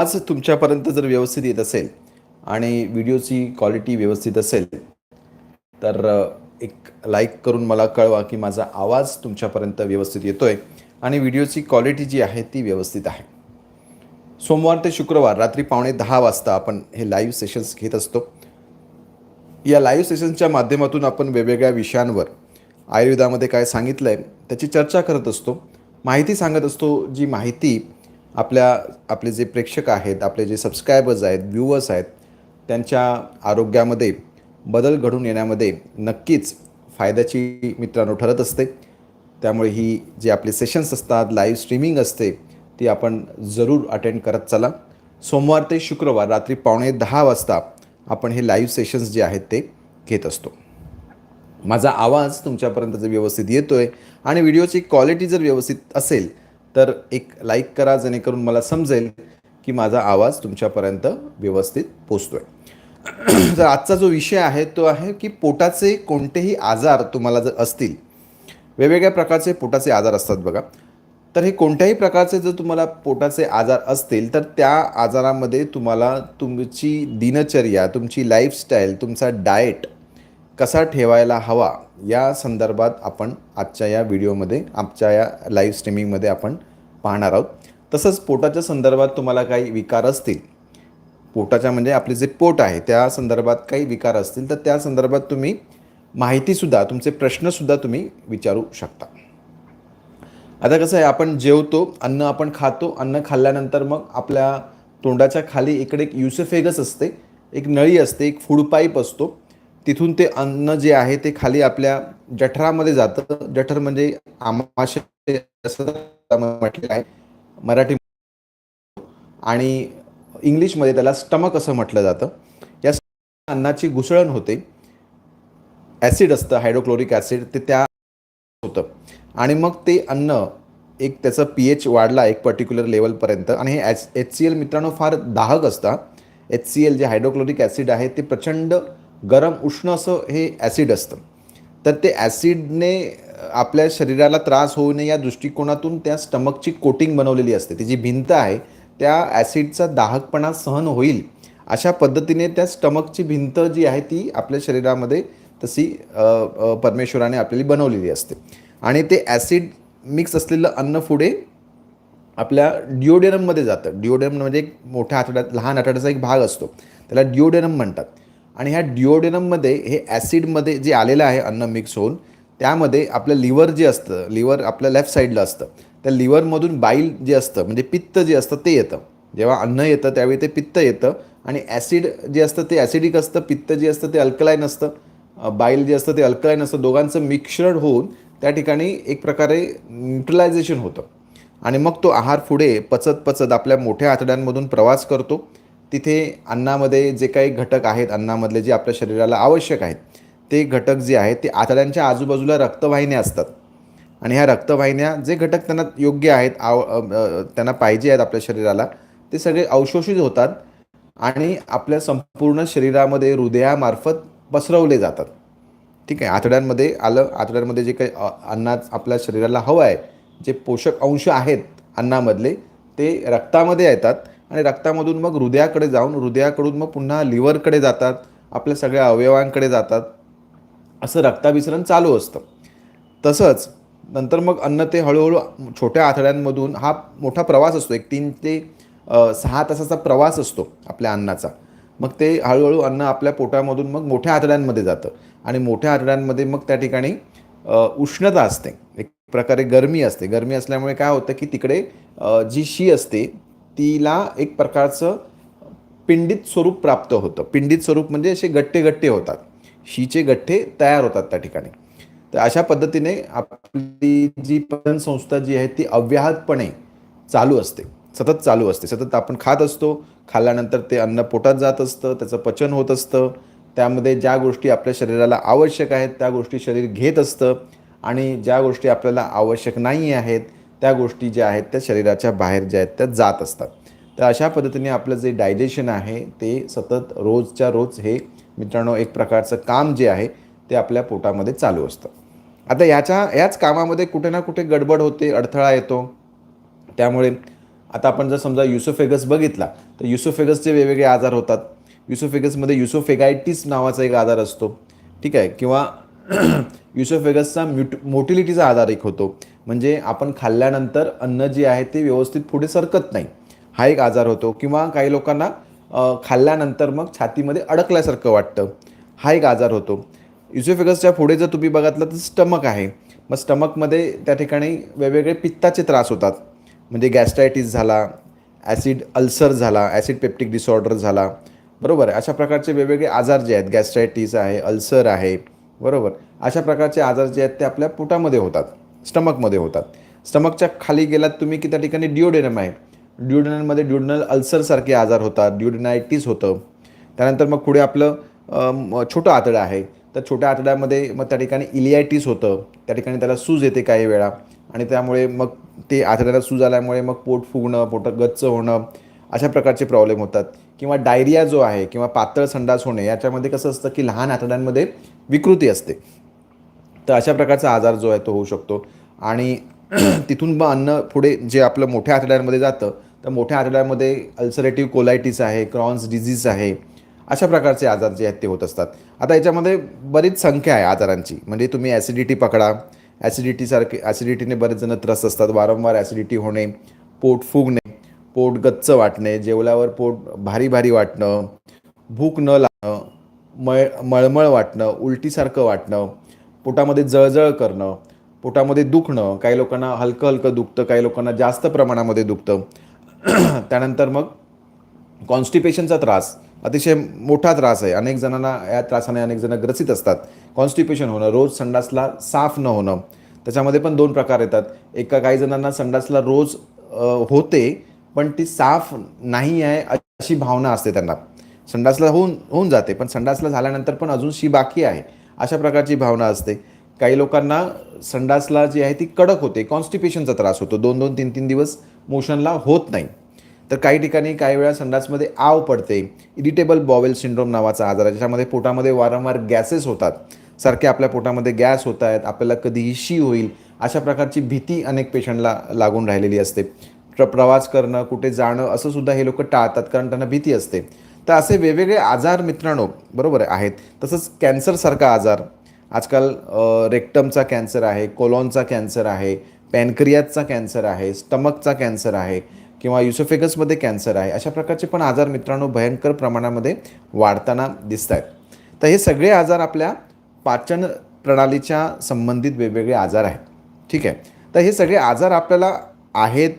आज तुमच्यापर्यंत जर व्यवस्थित येत असेल आणि व्हिडिओची क्वालिटी व्यवस्थित असेल तर एक लाईक करून मला कळवा की माझा आवाज तुमच्यापर्यंत व्यवस्थित येतो आहे आणि व्हिडिओची क्वालिटी जी आहे ती व्यवस्थित आहे. सोमवार ते शुक्रवार रात्री पावणे दहा वाजता आपण हे लाईव्ह सेशन्स घेत असतो. या लाईव्ह सेशन्सच्या माध्यमातून आपण वेगवेगळ्या विषयांवर आयुर्वेदामध्ये काय सांगितलं आहे त्याची चर्चा करत असतो. माहिती सांगत असतो जी माहिती आपल्या आपले जे प्रेक्षक आहेत आपले जे सबस्क्रायबर्स आहेत व्ह्युअर्स आहेत त्यांच्या आरोग्यामध्ये बदल घडून येण्यामध्ये नक्कीच फायद्याची मित्रांनो ठरत असते. त्यामुळे ही जी आपले सेशन्स असतात लाईव्ह स्ट्रीमिंग असते ती आपण जरूर अटेंड करत चला. सोमवार ते शुक्रवार रात्री पावणे दहा वाजता आपण हे लाईव्ह सेशन्स जे आहेत ते घेत असतो. माझा आवाज तुमच्यापर्यंत जर व्यवस्थित येतो आहे आणि व्हिडिओची क्वालिटी जर व्यवस्थित असेल तर एक लाईक करा जेणेकरून मला समजेल की माझा आवाज तुमच्यापर्यंत व्यवस्थित पोचतो आहे तर आजचा जो विषय आहे तो आहे की पोटाचे कोणतेही आजार तुम्हाला जर असतील वेगवेगळ्या प्रकारचे पोटाचे आजार असतात बघा. तर हे कोणत्याही प्रकारचे जर तुम्हाला पोटाचे आजार असतील तर त्या आजारामध्ये तुम्हाला तुमची दिनचर्या तुमची लाईफस्टाईल तुमचा डाएट कसा ठेवायला हवा या संदर्भात आपण आजच्या या व्हिडिओमध्ये आजच्या या लाईव्ह स्ट्रीमिंगमध्ये आपण पाहणार आहोत. तसंच पोटाच्या संदर्भात तुम्हाला काही विकार असतील पोटाच्या म्हणजे आपले जे पोट आहे त्या संदर्भात काही विकार असतील तर त्या संदर्भात तुम्ही माहितीसुद्धा तुमचे प्रश्नसुद्धा तुम्ही विचारू शकता. आता कसं आहे आपण जेवतो अन्न आपण खातो अन्न खाल्ल्यानंतर मग आपल्या तोंडाच्या खाली इकडे एक युसेफेगस असते एक नळी असते एक फूड पाईप असतो तिथून ते अन्न जे आहे ते खाली आपल्या जठरामध्ये जातं. जठर म्हणजे आमाशय असं म्हटलेलं आहे. मराठी आणि इंग्लिशमध्ये त्याला स्टमक असं म्हटलं जातं. या अन्नाची घुसळण होते. ॲसिड असतं हायड्रोक्लोरिक ॲसिड ते त्या होतं. आणि मग ते अन्न एक त्याचं पी एच वाढला एक पर्टिक्युलर लेवलपर्यंत आणि हे एच एच सी एल मित्रांनो फार दाहक असतं. एच सी एल जे हायड्रोक्लोरिक ॲसिड आहे ते प्रचंड गरम उष्ण असं हे ॲसिड असतं. तर ते ॲसिडने आपल्या शरीराला त्रास होऊ नये या दृष्टिकोनातून त्या स्टमकची कोटिंग बनवलेली असते. ती जी भिंत आहे त्या ॲसिडचा दाहकपणा सहन होईल अशा पद्धतीने त्या स्टमकची भिंत जी आहे ती आपल्या शरीरामध्ये तशी परमेश्वराने आपल्याला बनवलेली असते. आणि ते ॲसिड मिक्स असलेलं अन्न पुढे आपल्या डिओडेनममध्ये जातं. डिओडेनम म्हणजे एक मोठ्या आतड्यात लहान आठवड्याचा एक भाग असतो. त्याला डिओडेनम म्हणतात. आणि ह्या डिओडेनममध्ये हे ॲसिडमध्ये जे आलेलं आहे अन्न मिक्स होऊन त्यामध्ये आपलं लिव्हर जे असतं लिव्हर आपल्या लेफ्ट साईडला असतं त्या लिव्हरमधून बाईल जे असतं म्हणजे पित्त जे असतं ते येतं. जेव्हा अन्न येतं त्यावेळी ते पित्त येतं आणि ॲसिड जे असतं ते ॲसिडिक असतं पित्त जे असतं ते अल्कलाईन असतं बाईल जे असतं ते अल्कलाईन असतं दोघांचं मिश्रण होऊन त्या ठिकाणी एक प्रकारे न्यूट्रलायझेशन होतं. आणि मग तो आहार पुढे पचत पचत आपल्या मोठ्या आतड्यांमधून प्रवास करतो. तिथे अन्नामध्ये जे काही घटक आहेत अन्नामधले जे आपल्या शरीराला आवश्यक आहेत ते घटक जे आहेत ते आतड्यांच्या आजूबाजूला रक्तवाहिन्या असतात. आणि ह्या रक्तवाहिन्या जे घटक त्यांना योग्य आहेत आव त्यांना पाहिजे आहेत आपल्या शरीराला ते सगळे अवशोषित होतात आणि आपल्या संपूर्ण शरीरामध्ये हृदयामार्फत पसरवले जातात. ठीक आहे? आतड्यांमध्ये आलं आतड्यांमध्ये जे काही अन्नात आपल्या शरीराला हवं आहे जे पोषक अंश आहेत अन्नामधले ते रक्तामध्ये येतात. आणि रक्तामधून मग हृदयाकडे जाऊन हृदयाकडून मग पुन्हा लिव्हरकडे जातात आपल्या सगळ्या अवयवांकडे जातात. असं रक्ताभिसरण चालू असतं. तसंच नंतर मग अन्न ते हळूहळू छोट्या आतड्यांमधून हा मोठा प्रवास असतो. एक तीन ते सहा तासाचा प्रवास असतो आपल्या अन्नाचा. मग ते हळूहळू अन्न आपल्या पोटामधून मग मोठ्या आतड्यांमध्ये जातं. आणि मोठ्या आतड्यांमध्ये मग त्या ठिकाणी उष्णता असते. एक प्रकारे गरमी असते. गरमी असल्यामुळे काय होतं की तिकडे जी शी असते तिला एक प्रकारचं पिंडित स्वरूप प्राप्त होतं. पिंडित स्वरूप म्हणजे असे गट्टे गट्टे होतात. शीचे गठ्ठे तयार होतात त्या ठिकाणी. तर अशा पद्धतीने आपली जी पतन संस्था जी आहे ती अव्याहतपणे चालू असते. सतत चालू असते. सतत आपण खात असतो. खाल्ल्यानंतर ते अन्न पोटात जात असतं. त्याचं पचन होत असतं. त्यामध्ये ज्या गोष्टी आपल्या शरीराला आवश्यक आहेत त्या गोष्टी शरीर घेत असतं. आणि ज्या गोष्टी आपल्याला आवश्यक नाही आहेत त्या गोष्टी ज्या आहेत त्या शरीराच्या बाहेर ज्या आहेत त्या जात असतात. तर अशा पद्धतीने आपलं जे डायजेशन आहे ते सतत रोजच्या रोज हे मित्रांनो एक प्रकारचं काम जे आहे ते आपल्या पोटामध्ये चालू असतं. आता याच्या याच कामामध्ये कुठे ना कुठे गडबड होते अडथळा येतो. त्यामुळे आता आपण जर समजा युसोफेगस बघितला तर युसोफेगसचे वेगवेगळे आजार होतात. युसोफेगसमध्ये युसोफेगायटिस नावाचा एक आजार असतो. ठीक आहे? किंवा युसोफेगसचा म्युट मोटिलिटीचा आधार एक होतो. म्हणजे आपण खाल्ल्यानंतर अन्न जे आहे ते व्यवस्थित पुढे सरकत नाही. हा एक आजार होतो. किंवा काही लोकांना खाल्ल्यानंतर मग छातीमध्ये अडकल्यासारखं वाटतं. हा एक आजार होतो. युसेफेगसच्या पुढे जर तुम्ही बघितलं तर स्टमक आहे. मग स्टमकमध्ये त्या ठिकाणी वेगवेगळे पित्ताचे त्रास होतात. म्हणजे गॅस्ट्रायटिस झाला ॲसिड अल्सर झाला ॲसिड पेप्टिक डिसऑर्डर झाला. बरोबर? आहे अशा प्रकारचे वेगवेगळे आजार जे आहेत गॅस्ट्रायटिस आहे अल्सर आहे. बरोबर. अशा प्रकारचे आजार जे आहेत ते आपल्या पोटामध्ये होतात स्टमकमध्ये होतात. स्टमकच्या खाली गेलात तुम्ही की त्या ठिकाणी डिओडेनम आहे. डिओडेनममध्ये ड्युडनल अल्सरसारखे आजार होतात ड्युडनायटीस होतं. त्यानंतर मग पुढे आपलं छोटं आतडं आहे. तर छोट्या आतड्यामध्ये मग त्या ठिकाणी इलियायटिस होतं. त्या ठिकाणी त्याला सूज येते काही वेळा. आणि त्यामुळे मग ते आतड्याला सूज आल्यामुळे मग पोट फुगणं पोट गच्च होणं अशा प्रकारचे प्रॉब्लेम होतात. किंवा डायरिया जो आहे किंवा पातळ संडास होणे याच्यामध्ये कसं असतं की लहान आतड्यांमध्ये विकृती असते. तर अशा प्रकारचा आजार जो आहे तो होऊ शकतो. आणि तिथून मग अन्न पुढे जे आपलं मोठ्या आतड्यांमध्ये जातं तर मोठ्या आतड्यांमध्ये अल्सरेटिव्ह कोलायटिस आहे क्रॉन्स डिझीज आहे अशा प्रकारचे आजार जे आहेत ते होत असतात. आता याच्यामध्ये बरीच संख्या आहे आजारांची. म्हणजे तुम्ही ॲसिडिटी पकडा. ॲसिडिटीसारखे ॲसिडिटीने बरेच जण त्रस्त असतात. वारंवार ॲसिडिटी होणे पोट फुगणे पोट गच्च वाटणे जेवल्यावर पोट भारी भारी वाटणं भूक न लागणं मळ मळमळ वाटणं उलटीसारखं वाटणं पोटामध्ये जळजळ करणं पोटामध्ये दुखणं काही लोकांना हलकं हलकं दुखतं काही लोकांना जास्त प्रमाणामध्ये दुखतं. त्यानंतर मग कॉन्स्टिपेशनचा त्रास अतिशय मोठा त्रास आहे. अनेक जणांना या त्रासाने अनेक जण ग्रसित असतात. कॉन्स्टिपेशन होणं रोज संडासला साफ न होणं त्याच्यामध्ये पण दोन प्रकार येतात. एका काही जणांना संडासला रोज होते पण ती साफ नाही आहे अशी भावना असते त्यांना. संडासला होऊन होऊन जाते पण संडासला झाल्यानंतर पण अजून शी बाकी आहे. अशा प्रकारची भावना असते. काही लोकांना संडासला जी आहे ती कडक होते कॉन्स्टिपेशनचा त्रास होतो. दोन दोन तीन तीन दिवस मोशनला होत नाही. तर काही ठिकाणी काही वेळा संडासमध्ये आव पडते. इरिटेबल बॉवेल सिंड्रोम नावाचा आजार आहे ज्याच्यामध्ये पोटामध्ये वारंवार गॅसेस होतात. सारखे आपल्या पोटामध्ये गॅस होत आहेत आपल्याला कधीही शी होईल. अशा प्रकारची भीती अनेक पेशंटला लागून राहिलेली असते. प्र प्रवास करणं कुठे जाणं असं सुद्धा हे लोक टाळतात कारण त्यांना भीती असते. तर असे वेगवेगळे आजार मित्रांनो बरोबर आहेत. तसंच कॅन्सरसारखा आजार आजकाल रेक्टमचा कॅन्सर आहे कोलॉनचा कॅन्सर आहे पॅनक्रियाजचा कॅन्सर आहे स्टमकचा कॅन्सर आहे किंवा युसोफेगसमध्ये कॅन्सर आहे अशा प्रकारचे पण आजार मित्रांनो भयंकर प्रमाणामध्ये वाढताना दिसत आहेत तर हे सगळे आजार आपल्या पाचन प्रणालीच्या संबंधित वेगवेगळे आजार आहेत. ठीक आहे. तर हे सगळे आजार आपल्याला आहेत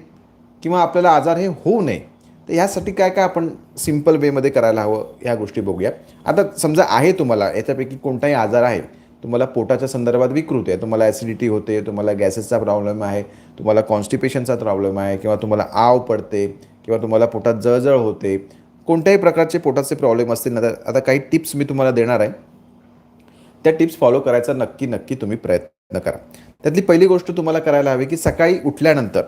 किंवा आपल्याला आजार हे होऊ नये तर ह्यासाठी काय काय आपण सिंपल वेमध्ये करायला हवं ह्या गोष्टी बघूया. आता समजा आहे तुम्हाला याच्यापैकी कोणताही आजार आहे तुम्हाला पोटाच्या संदर्भात विकृत आहे तुम्हाला ॲसिडिटी होते तुम्हाला गॅसेसचा प्रॉब्लेम आहे तुम्हाला कॉन्स्टिपेशनचा प्रॉब्लेम आहे किंवा तुम्हाला आव पडते किंवा तुम्हाला पोटात जळजळ होते कोणत्याही प्रकारचे पोटाचे प्रॉब्लेम असतील ना तर आता काही टिप्स मी तुम्हाला देणार आहे. त्या टिप्स फॉलो करायचा नक्की नक्की तुम्ही प्रयत्न करा. त्यातली पहिली गोष्ट तुम्हाला करायला हवी की सकाळी उठल्यानंतर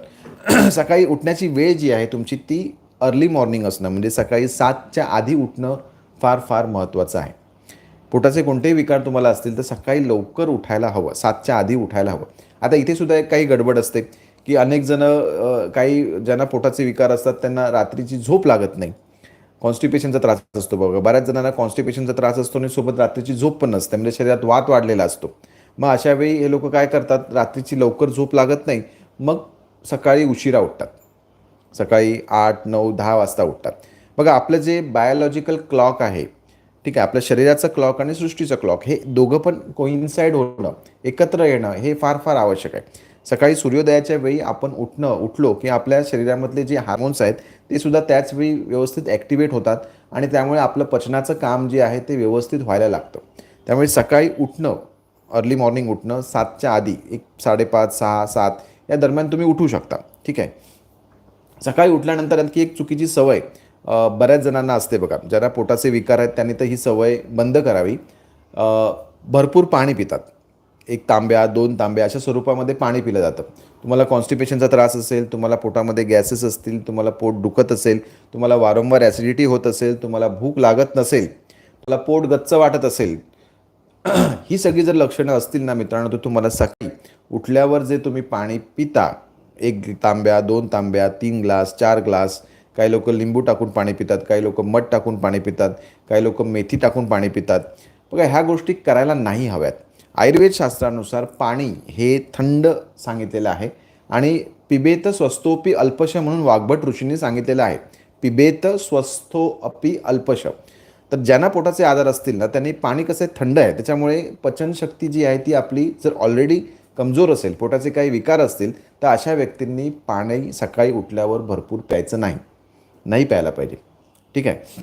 सकाळी उठण्याची वेळ जी आहे तुमची ती अर्ली मॉर्निंग असणं म्हणजे सकाळी सातच्या आधी उठणं फार फार महत्त्वाचं आहे. पोटाचे कोणतेही विकार तुम्हाला असतील तर सकाळी लवकर उठायला हवं सातच्या आधी उठायला हवं. आता इथे सुद्धा एक काही गडबड असते की अनेक जण काही ज्यांना पोटाचे विकार असतात त्यांना रात्रीची झोप लागत नाही. कॉन्स्टिपेशनचा त्रास असतो बघा. बऱ्याच जणांना कॉन्स्टिपेशनचा त्रास असतो आणि सोबत रात्रीची झोप पण नसते म्हणजे शरीरात वात वाढलेला असतो. मग अशा वेळी हे लोक काय करतात? रात्रीची लवकर झोप लागत नाही. मग सकाळी उशिरा उठतात. सकाळी आठ नऊ दहा वाजता उठतात. बघा आपलं जे बायोलॉजिकल क्लॉक आहे ठीक आहे आपल्या शरीराचं क्लॉक आणि सृष्टीचं क्लॉक हे दोघं पण कोइन्साईड होणं एकत्र येणं हे फार फार आवश्यक आहे. सकाळी सूर्योदयाच्या वेळी आपण उठणं उठलो की आपल्या शरीरामधले जे हार्मोन्स आहेत ते सुद्धा त्याच वेळी व्यवस्थित ॲक्टिवेट होतात आणि त्यामुळे आपलं पचनाचं काम जे आहे ते व्यवस्थित व्हायला लागतं. त्यामुळे सकाळी उठणं अर्ली मॉर्निंग उठणं सातच्या आधी एक साडेपाच सहा सात या दरम्यान तुम्ही उठू शकता. ठीक आहे? सकाळी उठल्यानंतर आणखी एक चुकीची सवय बऱ्याच जणांना असते बघा. ज्यांना पोटाचे विकार आहेत त्यांनी तर ही सवय बंद करावी. भरपूर पाणी पितात. एक तांब्या दोन तांब्या अशा स्वरूपामध्ये पाणी पिलं जातं. तुम्हाला कॉन्स्टिपेशनचा त्रास असेल तुम्हाला पोटामध्ये गॅसेस असतील तुम्हाला पोट दुखत असेल तुम्हाला वारंवार ॲसिडिटी होत असेल तुम्हाला भूक लागत नसेल तुम्हाला पोट गच्च वाटत असेल ही सगळी जर लक्षणं असतील ना मित्रांनो तर तुम्हाला सकाळी उठल्यावर जे तुम्ही पाणी पिता एक तांब्या दोन तांब्या तीन ग्लास चार ग्लास काही लोक लिंबू टाकून पाणी पितात काही लोक मध टाकून पाणी पितात काही लोक मेथी टाकून पाणी पितात. बघा ह्या गोष्टी करायला नाही हव्यात. आयुर्वेद शास्त्रानुसार पाणी हे थंड सांगितलेलं आहे आणि पिबेत स्वस्तोपी अल्पश म्हणून वाघभट ऋषींनी सांगितलेलं आहे. पिबेत स्वस्तो अपि अल्पश. तर ज्यांना पोटाचे आजार असतील ना त्यांनी पाणी कसं आहे, थंड आहे त्याच्यामुळे पचनशक्ती जी आहे ती आपली जर ऑलरेडी कमजोर असेल पोटाचे काही विकार असतील तर अशा व्यक्तींनी पाणी सकाळी उठल्यावर भरपूर प्यायचं नाही. नाही प्यायला पाहिजे. ठीक आहे?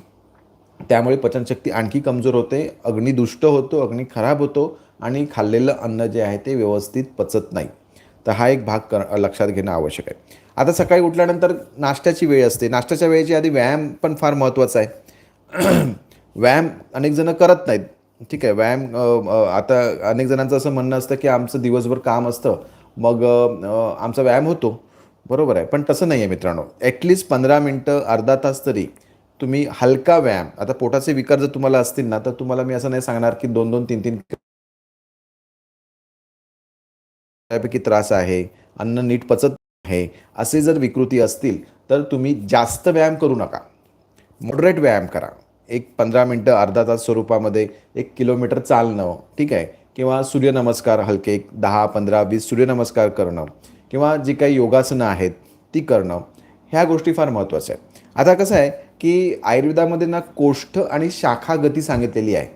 त्यामुळे पचनशक्ती आणखी कमजोर होते अग्नी दुष्ट होतो अग्नी खराब होतो आणि खाल्लेलं अन्न जे आहे ते व्यवस्थित पचत नाही. तर हा एक भाग कर लक्षात घेणं आवश्यक आहे. आता सकाळी उठल्यानंतर नाश्त्याची वेळ असते. नाश्त्याच्या वेळेची आधी व्यायाम पण फार महत्त्वाचा आहे. व्यायाम अनेक जणं करत नाहीत. ठीक आहे व्यायाम आता अनेक जणांचं असं म्हणणं असतं की आमचं दिवसभर काम असतं मग आमचा व्यायाम होतो. बरोबर आहे पण तसं नाही आहे मित्रांनो ॲटलिस्ट पंधरा मिनटं अर्धा तास तरी तुम्ही हलका व्यायाम आता पोटाचे विकार जर तुम्हाला असतील ना तर तुम्हाला मी असं नाही सांगणार की दोन दोन तीन तीन त्यापैकी त्रास आहे अन्न नीट पचत आहे असे जर विकृती असतील तर तुम्ही जास्त व्यायाम करू नका. मॉडरेट व्यायाम करा. एक पंधरा मिनटं अर्धा तास स्वरूपामध्ये एक किलोमीटर चालणं ठीक आहे? किंवा सूर्यनमस्कार हलके एक दहा पंधरा वीस सूर्यनमस्कार करणं किंवा जी काही योगासनं आहेत ती करणं ह्या गोष्टी फार महत्त्वाच्या आहेत. आता कसं आहे की आयुर्वेदामध्ये ना कोष्ठ आणि शाखा गती सांगितलेली आहे.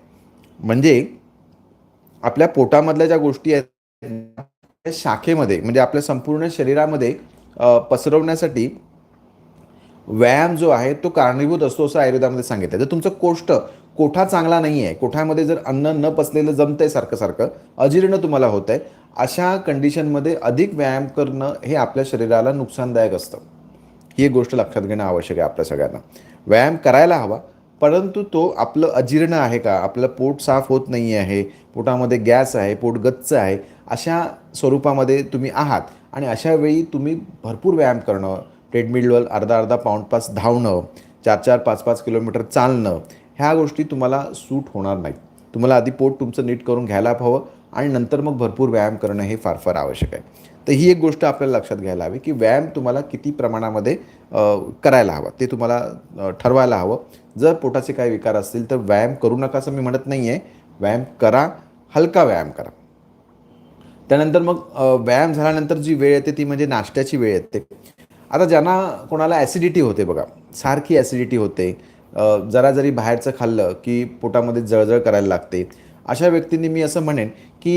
म्हणजे आपल्या पोटामधल्या ज्या गोष्टी आहेत त्या शाखेमध्ये म्हणजे आपल्या संपूर्ण शरीरामध्ये पसरवण्यासाठी व्यायाम जो आहे तो कारणीभूत असतो असं आयुर्वेदामध्ये सांगितलं जर तुमचं कोष्ट कोठा चांगला नाही आहे कोठामध्ये जर अन्न न पचलेलं जमतंय सारखं सारखं अजीर्ण तुम्हाला होत आहे अशा कंडिशनमध्ये अधिक व्यायाम करणं हे आपल्या शरीराला नुकसानदायक असतं. ही एक गोष्ट लक्षात घेणं आवश्यक आहे आपल्या सगळ्यांना. व्यायाम करायला हवा परंतु तो आपलं अजीर्ण आहे का आपलं पोट साफ होत नाही आहे पोटामध्ये गॅस आहे पोट गच्च आहे अशा स्वरूपामध्ये तुम्ही आहात आणि अशा वेळी तुम्ही भरपूर व्यायाम करणं ट्रेडमिलवर अर्धा अर्धा पाऊंड पास धावणं चार चार पाच पाच किलोमीटर चालणं ह्या गोष्टी तुम्हाला सूट होणार नाहीत. तुम्हाला आधी पोट तुमचं नीट करून घ्यायला हवं आणि नंतर मग भरपूर व्यायाम करणं हे फार फार आवश्यक आहे. तर ही एक गोष्ट आपल्याला लक्षात घ्यायला हवी की व्यायाम तुम्हाला किती प्रमाणामध्ये करायला हवा ते तुम्हाला ठरवायला हवं. जर पोटाचे काही विकार असतील तर व्यायाम करू नका असं मी म्हणत नाही आहे व्यायाम करा हलका व्यायाम करा. त्यानंतर मग व्यायाम झाल्यानंतर जी वेळ येते ती म्हणजे नाश्त्याची वेळ येते. आता ज्यांना कोणाला ॲसिडिटी होते बघा सारखी ॲसिडिटी होते जरा जरी बाहेरचं खाल्लं की पोटामध्ये जळजळ करायला लागते अशा व्यक्तींनी मी असं म्हणेन की